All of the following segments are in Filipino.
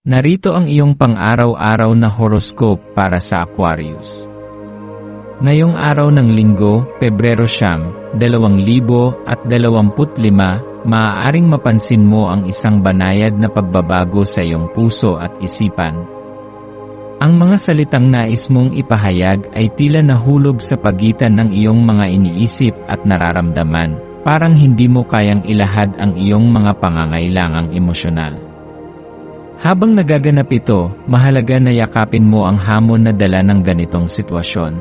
Narito ang iyong pang-araw-araw na horoscope para sa Aquarius. Ngayong araw ng linggo, Pebrero siyam, 2025, maaaring mapansin mo ang isang banayad na pagbabago sa iyong puso at isipan. Ang mga salitang nais mong ipahayag ay tila nahulog sa pagitan ng iyong mga iniisip at nararamdaman, parang hindi mo kayang ilahad ang iyong mga pangangailangang emosyonal. Habang nagaganap ito, mahalaga na yakapin mo ang hamon na dala ng ganitong sitwasyon.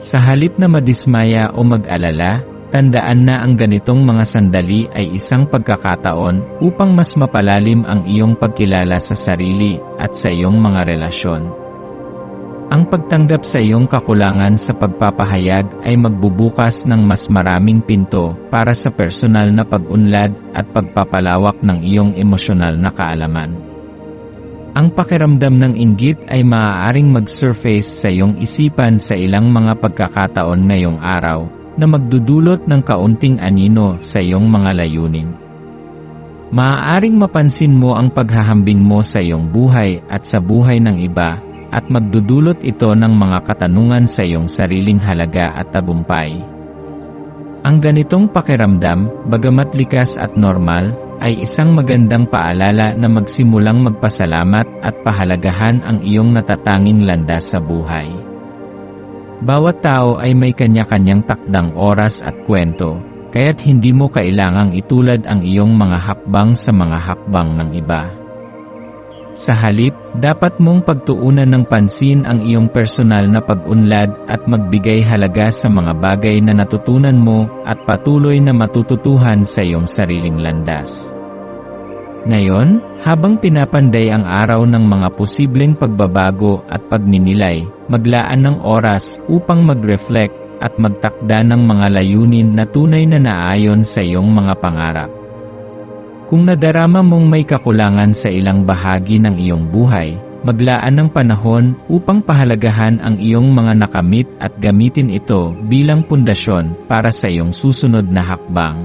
Sa halip na madismaya o mag-alala, tandaan na ang ganitong mga sandali ay isang pagkakataon upang mas mapalalim ang iyong pagkilala sa sarili at sa iyong mga relasyon. Ang pagtanggap sa iyong kakulangan sa pagpapahayag ay magbubukas ng mas maraming pinto para sa personal na pag-unlad at pagpapalawak ng iyong emosyonal na kaalaman. Ang pakiramdam ng inggit ay maaaring mag-surface sa iyong isipan sa ilang mga pagkakataon ngayong araw na magdudulot ng kaunting anino sa iyong mga layunin. Maaaring mapansin mo ang paghahambing mo sa iyong buhay at sa buhay ng iba at magdudulot ito ng mga katanungan sa iyong sariling halaga at tagumpay. Ang ganitong pakiramdam, bagamat likas at normal, ay isang magandang paalala na magsimulang magpasalamat at pahalagahan ang iyong natatanging landas sa buhay. Bawat tao ay may kanya-kanyang takdang oras at kwento, kaya't hindi mo kailangang itulad ang iyong mga hakbang sa mga hakbang ng iba. Sa halip, dapat mong pagtuunan ng pansin ang iyong personal na pag-unlad at magbigay halaga sa mga bagay na natutunan mo at patuloy na matututuhan sa iyong sariling landas. Ngayon, habang pinapanday ang araw ng mga posibleng pagbabago at pagninilay, maglaan ng oras upang mag-reflect at magtakda ng mga layunin na tunay na naayon sa iyong mga pangarap. Kung nadarama mong may kakulangan sa ilang bahagi ng iyong buhay, maglaan ng panahon upang pahalagahan ang iyong mga nakamit at gamitin ito bilang pundasyon para sa iyong susunod na hakbang.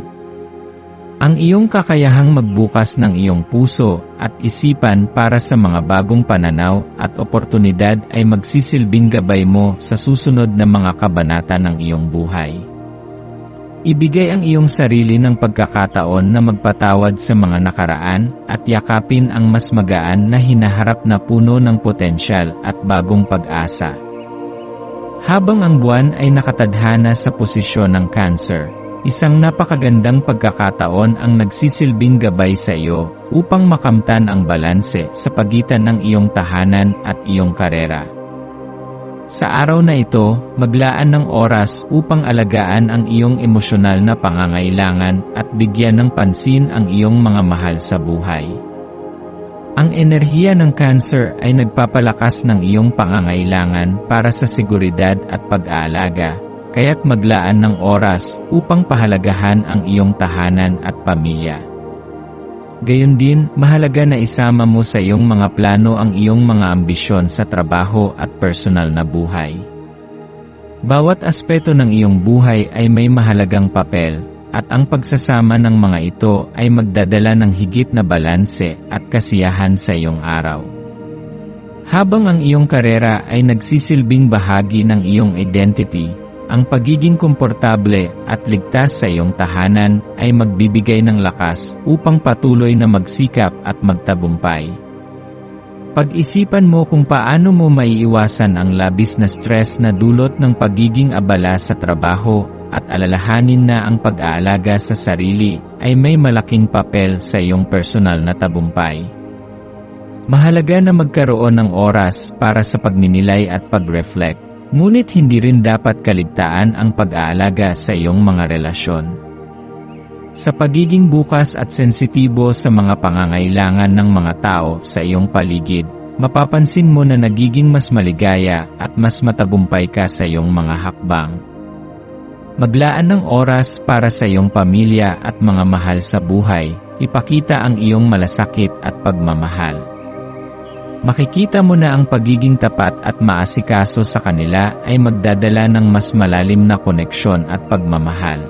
Ang iyong kakayahang magbukas ng iyong puso at isipan para sa mga bagong pananaw at oportunidad ay magsisilbing gabay mo sa susunod na mga kabanata ng iyong buhay. Ibigay ang iyong sarili ng pagkakataon na magpatawad sa mga nakaraan at yakapin ang mas magaan na hinaharap na puno ng potensyal at bagong pag-asa. Habang ang buwan ay nakatadhana sa posisyon ng cancer, isang napakagandang pagkakataon ang nagsisilbing gabay sa iyo upang makamtan ang balanse sa pagitan ng iyong tahanan at iyong karera. Sa araw na ito, maglaan ng oras upang alagaan ang iyong emosyonal na pangangailangan at bigyan ng pansin ang iyong mga mahal sa buhay. Ang enerhiya ng cancer ay nagpapalakas ng iyong pangangailangan para sa seguridad at pag-aalaga, kaya't maglaan ng oras upang pahalagahan ang iyong tahanan at pamilya. Gayon din, mahalaga na isama mo sa iyong mga plano ang iyong mga ambisyon sa trabaho at personal na buhay. Bawat aspeto ng iyong buhay ay may mahalagang papel, at ang pagsasama ng mga ito ay magdadala ng higit na balanse at kasiyahan sa iyong araw. Habang ang iyong karera ay nagsisilbing bahagi ng iyong identity, ang pagiging komportable at ligtas sa iyong tahanan ay magbibigay ng lakas upang patuloy na magsikap at magtagumpay. Pag-isipan mo kung paano mo maiiwasan ang labis na stress na dulot ng pagiging abala sa trabaho at alalahanin na ang pag-aalaga sa sarili ay may malaking papel sa iyong personal na tagumpay. Mahalaga na magkaroon ng oras para sa pagninilay at pag-reflect Ngunit hindi rin dapat kaligtaan ang pag-aalaga sa iyong mga relasyon. Sa pagiging bukas at sensitibo sa mga pangangailangan ng mga tao sa iyong paligid, mapapansin mo na nagiging mas maligaya at mas matagumpay ka sa iyong mga hakbang. Maglaan ng oras para sa iyong pamilya at mga mahal sa buhay, ipakita ang iyong malasakit at pagmamahal. Makikita mo na ang pagiging tapat at maasikaso sa kanila ay magdadala ng mas malalim na koneksyon at pagmamahal.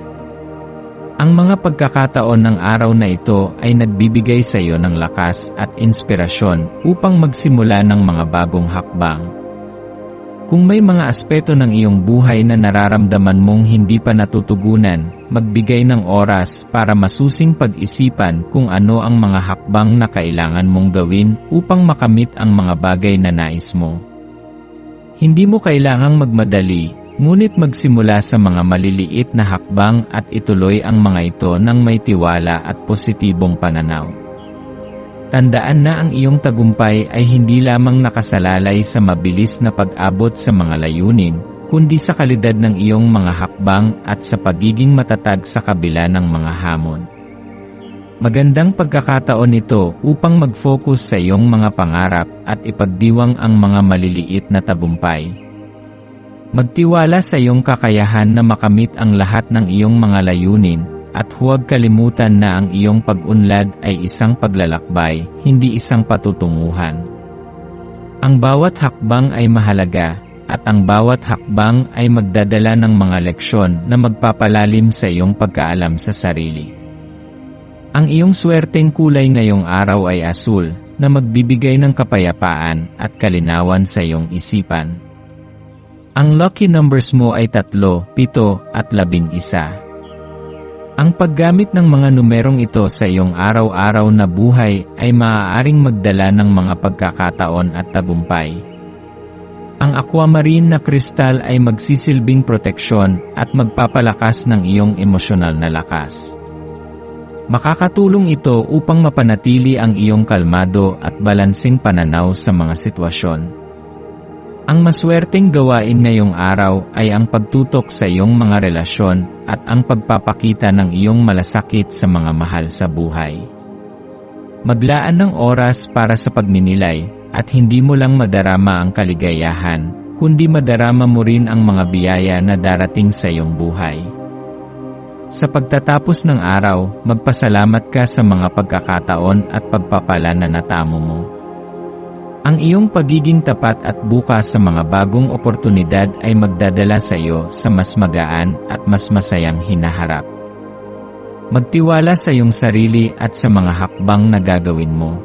Ang mga pagkakataon ng araw na ito ay nagbibigay sa iyo ng lakas at inspirasyon upang magsimula ng mga bagong hakbang. Kung may mga aspeto ng iyong buhay na nararamdaman mong hindi pa natutugunan, magbigay ng oras para masusing pag-isipan kung ano ang mga hakbang na kailangan mong gawin upang makamit ang mga bagay na nais mo. Hindi mo kailangang magmadali, ngunit magsimula sa mga maliliit na hakbang at ituloy ang mga ito ng may tiwala at positibong pananaw. Tandaan na ang iyong tagumpay ay hindi lamang nakasalalay sa mabilis na pag-abot sa mga layunin, kundi sa kalidad ng iyong mga hakbang at sa pagiging matatag sa kabila ng mga hamon. Magandang pagkakataon ito upang mag-focus sa iyong mga pangarap at ipagdiwang ang mga maliliit na tagumpay. Magtiwala sa iyong kakayahan na makamit ang lahat ng iyong mga layunin at huwag kalimutan na ang iyong pag-unlad ay isang paglalakbay, hindi isang patutunguhan. Ang bawat hakbang ay mahalaga, at ang bawat hakbang ay magdadala ng mga leksyon na magpapalalim sa iyong pagkaalam sa sarili. Ang iyong swerteng kulay ngayong araw ay asul, na magbibigay ng kapayapaan at kalinawan sa iyong isipan. Ang lucky numbers mo ay 3, 7 at 11. Ang paggamit ng mga numerong ito sa iyong araw-araw na buhay ay maaaring magdala ng mga pagkakataon at tagumpay. Ang aquamarine na kristal ay magsisilbing proteksyon at magpapalakas ng iyong emosyonal na lakas. Makakatulong ito upang mapanatili ang iyong kalmado at balansing pananaw sa mga sitwasyon. Ang maswerteng gawain ngayong araw ay ang pagtutok sa iyong mga relasyon at ang pagpapakita ng iyong malasakit sa mga mahal sa buhay. Maglaan ng oras para sa pagninilay at hindi mo lang madarama ang kaligayahan, kundi madarama mo rin ang mga biyaya na darating sa iyong buhay. Sa pagtatapos ng araw, magpasalamat ka sa mga pagkakataon at pagpapala na natamo mo. Ang iyong pagiging tapat at bukas sa mga bagong oportunidad ay magdadala sa iyo sa mas magaan at mas masayang hinaharap. Magtiwala sa iyong sarili at sa mga hakbang na gagawin mo.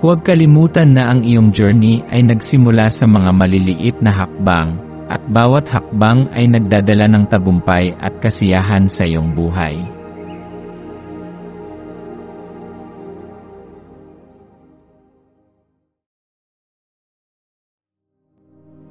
Huwag kalimutan na ang iyong journey ay nagsimula sa mga maliliit na hakbang, at bawat hakbang ay nagdadala ng tagumpay at kasiyahan sa iyong buhay.